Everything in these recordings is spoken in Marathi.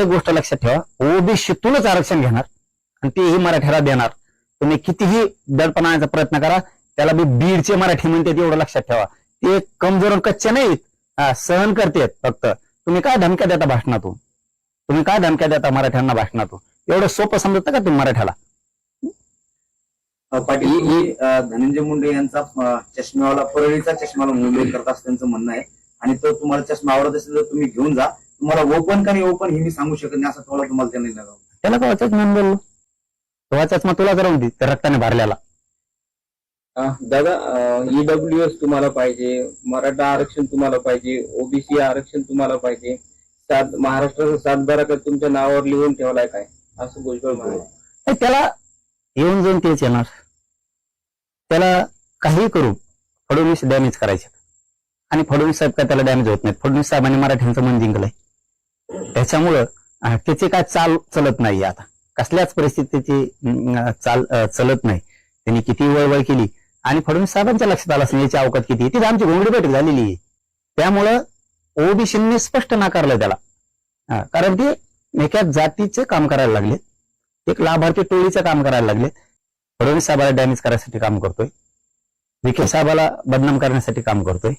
एक गोष्ट लक्षात ठेवा. ओबीसीतूनच आरक्षण घेणार आणि तेही मराठ्याला देणार. तुम्ही कितीही दडपण प्रयत्न करा त्याला मी बीडचे मराठी म्हणते एवढं लक्षात ठेवा. ते कमजोर कच्चे नाहीत. सहन करतेत फक्त. तुम्ही काय धमक्या देता भाषणातून? तुम्ही काय धमक्या देता मराठ्यांना भाषणातून? एवढं सोपं समजतं का तुम्ही मराठ्याला? पाटील धनंजय मुंडे यांचा चष्म्यावाला परळीचा चष्माला मुंबई करत असं त्यांचं म्हणणं आहे. आणि तो तुम्हाला चष्मा आवडत असेल तर तुम्ही घेऊन जा. तुम्हाला ओपन का नाही ओपन हे मी सांगू शकत नाही असं तुम्हाला तुम्हाला त्यांनी लगावं. त्याला वाचायचं म्हणून बोललो? तो वाचायचं मग तुला करून दे त्या रक्ताने भरलेला. अं, दादा ईडब्ल्यू एस तुम्हाला पाहिजे मराठा आरक्षण तुम्हाला पाहिजे ओबीसी आरक्षण तुम्हाला पाहिजे. सात महाराष्ट्राचा सातबारा कर तुमच्या नावावर लिहून ठेवलाय काय? असं भुजबळ म्हणाले. नाही, त्याला येऊन जाऊन तेच येणार. त्याला काही करू फडणवीस डॅमेज करायचे. आणि फडणवीस साहेब काय त्याला डॅमेज होत नाहीत? फडणवीस साहेबांनी मराठ्यांचं मन जिंकलंय. त्याच्यामुळं त्याचे त्याची काय चाल चलत नाही आता. कसल्याच परिस्थितीची चाल चलत नाही. त्यांनी किती वळवळ केली. आणि फडणवीस साहेबांच्या लक्षात आलं असेल याची अवकात किती तिथे आमची घोंगडी बैठक झालेली आहे. त्यामुळं ओबीसींनी स्पष्ट नाकारलं त्याला. कारण ते एका जातीचे काम करायला लागले एक लाभार्थी टोळीचं काम करायला लागले फडणवीस साहेबाला डॅमेज करायसाठी काम करतोय. विखे साहेबाला बदनाम करण्यासाठी काम करतोय.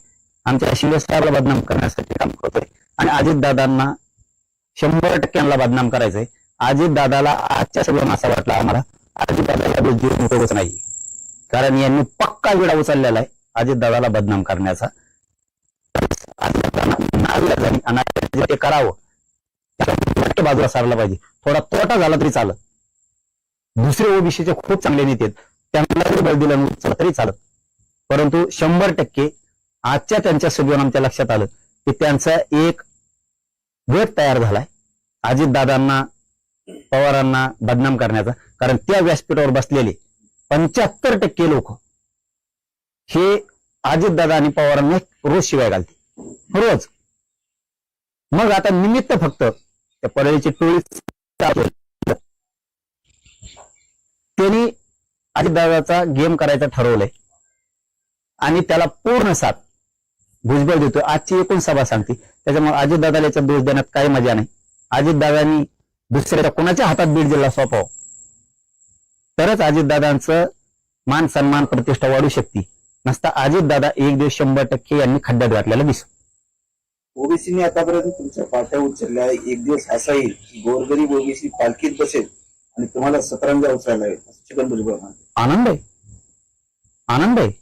आमच्या शिंदे साहेबाला बदनाम करण्यासाठी काम करतोय. आणि अजित दादांना शंभर टक्क्यांना बदनाम करायचंय. अजित दादाला आजच्या सगळं असा वाटला आम्हाला अजित दादाला उपयोगच नाही. कारण यांनी पक्का विडा उचललेला आहे अजित दादाला बदनाम करण्याचा. ते करावं. त्याला बाजूला सारला पाहिजे. थोडा तोटा झाला तरी चालत दुसरे ओबीसीचे खूप चांगले नेते आहेत. त्यांना जरी बळ दिलं नसलं तरी चालत परंतु शंभर टक्के आजच्या त्यांच्या सभेवर आमच्या लक्षात आलं की त्यांचा एक गट तयार झालाय. अजितदादांना पवारांना बदनाम करण्याचा. कारण त्या व्यासपीठावर बसलेले पंच्याहत्तर टक्के लोक हे अजितदादा आणि पवारांना रोज शिवाय घालते रोज. मग आता निमित्त फक्त त्या परळीची टोळी त्यांनी अजितदादाचा गेम करायचा ठरवलंय. आणि त्याला पूर्ण साथ. भुजबळ देतोय आजची एकूण सभा सांगते. त्याच्यामुळे अजितदादाला याचा दोष देण्यात काही मजा नाही. अजितदादांनी दुसऱ्याच्या कोणाच्या हातात बीड जिल्हा सोपाव तरच अजितदादांचं मान सन्मान प्रतिष्ठा वाढू शकते. नसता अजितदादा एक दिवस शंभर टक्के यांनी खड्ड्यात घातलेला दिसतो. ओबीसीने आतापर्यंत तुमच्या पाट्या उचलल्या. एक दिवस असा येईल गोरगरीब ओबीसी पालखीत बसेल आणि तुम्हाला सतरंजा उचलायला येईल. आनंद आहे. आनंद आहे.